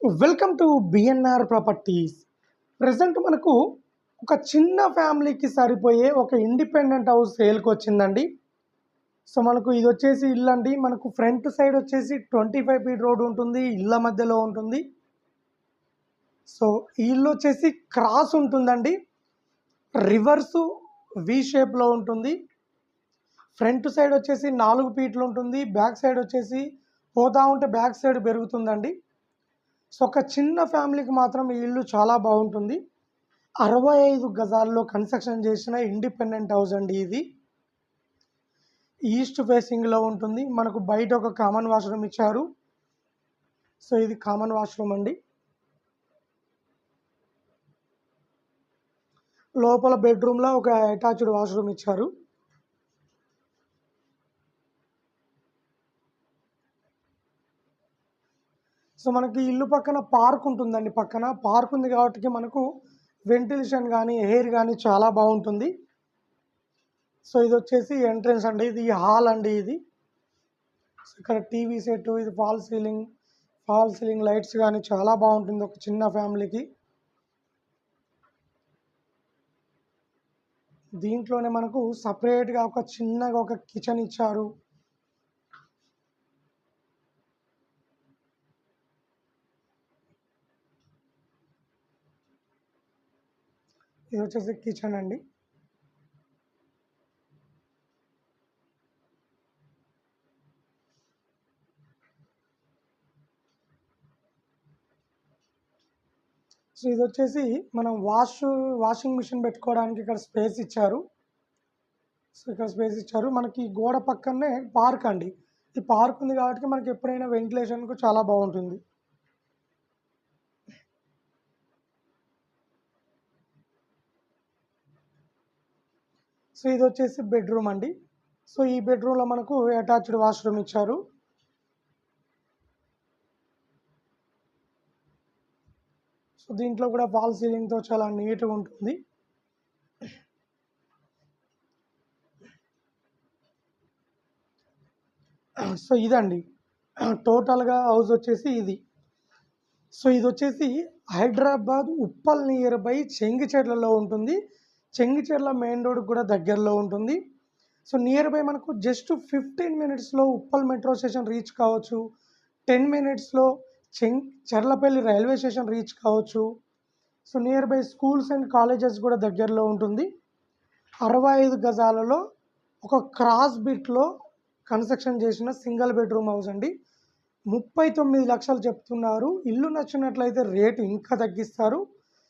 Welcome to BNR properties present మనకు ఒక చిన్న ఫ్యామిలీకి సరిపోయే ఒక ఇండిపెండెంట్ హౌస్ సేల్కి వచ్చిందండి. సో మనకు ఇది వచ్చేసి ఇల్లు అండి. మనకు ఫ్రంట్ సైడ్ వచ్చేసి ట్వంటీ ఫైవ్ ఫీట్ రోడ్ ఉంటుంది. ఇళ్ళ మధ్యలో ఉంటుంది. సో ఈ ఇల్లు వచ్చేసి క్రాస్ ఉంటుందండి. రివర్సు వి షేప్లో ఉంటుంది. ఫ్రంట్ సైడ్ వచ్చేసి నాలుగు ఫీట్లు ఉంటుంది. బ్యాక్ సైడ్ వచ్చేసి పోతా ఉంటే బ్యాక్ సైడ్ పెరుగుతుందండి. సో ఒక చిన్న ఫ్యామిలీకి మాత్రం ఈ ఇల్లు చాలా బాగుంటుంది. అరవై ఐదు గజాల్లో కన్స్ట్రక్షన్ చేసిన ఇండిపెండెంట్ హౌస్ అండి ఇది. ఈస్ట్ ఫేసింగ్లో ఉంటుంది. మనకు బయట ఒక కామన్ వాష్రూమ్ ఇచ్చారు. సో ఇది కామన్ వాష్రూమ్ అండి. లోపల బెడ్రూమ్లో ఒక అటాచ్డ్ వాష్రూమ్ ఇచ్చారు. సో మనకి ఇల్లు పక్కన పార్క్ ఉంటుందండి. పక్కన పార్క్ ఉంది కాబట్టి మనకు వెంటిలేషన్ కానీ ఎయిర్ కానీ చాలా బాగుంటుంది. సో ఇది వచ్చేసి ఎంట్రన్స్ అండి. ఇది హాల్ అండి ఇది. సో ఇక్కడ టీవీ సెట్ ఇది fall ceiling fall ceiling lights కానీ చాలా బాగుంటుంది ఒక చిన్న ఫ్యామిలీకి. దీంట్లోనే మనకు సపరేట్గా ఒక చిన్నగా ఒక కిచెన్ ఇచ్చారు. ఇది వచ్చేసి కిచెన్ అండి. సో ఇది వచ్చేసి మనం వాష్ వాషింగ్ మిషన్ పెట్టుకోవడానికి ఇక్కడ స్పేస్ ఇచ్చారు. సో ఇక్కడ స్పేస్ ఇచ్చారు. మనకి గోడ పక్కనే పార్క్ అండి. ఈ పార్క్ ఉంది కాబట్టి మనకి ఎప్పుడైనా వెంటిలేషన్కు చాలా బాగుంటుంది. సో ఇది వచ్చేసి బెడ్రూమ్ అండి. సో ఈ బెడ్రూమ్లో మనకు అటాచ్డ్ వాష్రూమ్ ఇచ్చారు. సో దీంట్లో కూడా ఫాల్ సీలింగ్తో చాలా నీట్గా ఉంటుంది. సో ఇదండి. టోటల్గా హౌస్ వచ్చేసి ఇది. సో ఇది వచ్చేసి హైదరాబాద్ ఉప్పల్ నియర్ బై చెంగిచెట్లలో ఉంటుంది. చెంగిచెర్ల మెయిన్ రోడ్ కూడా దగ్గరలో ఉంటుంది. సో నియర్ బై మనకు జస్ట్ ఫిఫ్టీన్ మినిట్స్లో ఉప్పల్ మెట్రో స్టేషన్ రీచ్ కావచ్చు. టెన్ మినిట్స్లో చెంగ్ చెర్లపల్లి రైల్వే స్టేషన్ రీచ్ కావచ్చు. So near by schools and colleges కూడా దగ్గరలో ఉంటుంది. అరవై ఐదు గజాలలో ఒక క్రాస్ బిట్లో కన్స్ట్రక్షన్ చేసిన సింగిల్ బెడ్రూమ్ హౌస్ అండి. ముప్పై తొమ్మిది లక్షలు చెప్తున్నారు. ఇల్లు నచ్చినట్లయితే రేటు ఇంకా తగ్గిస్తారు.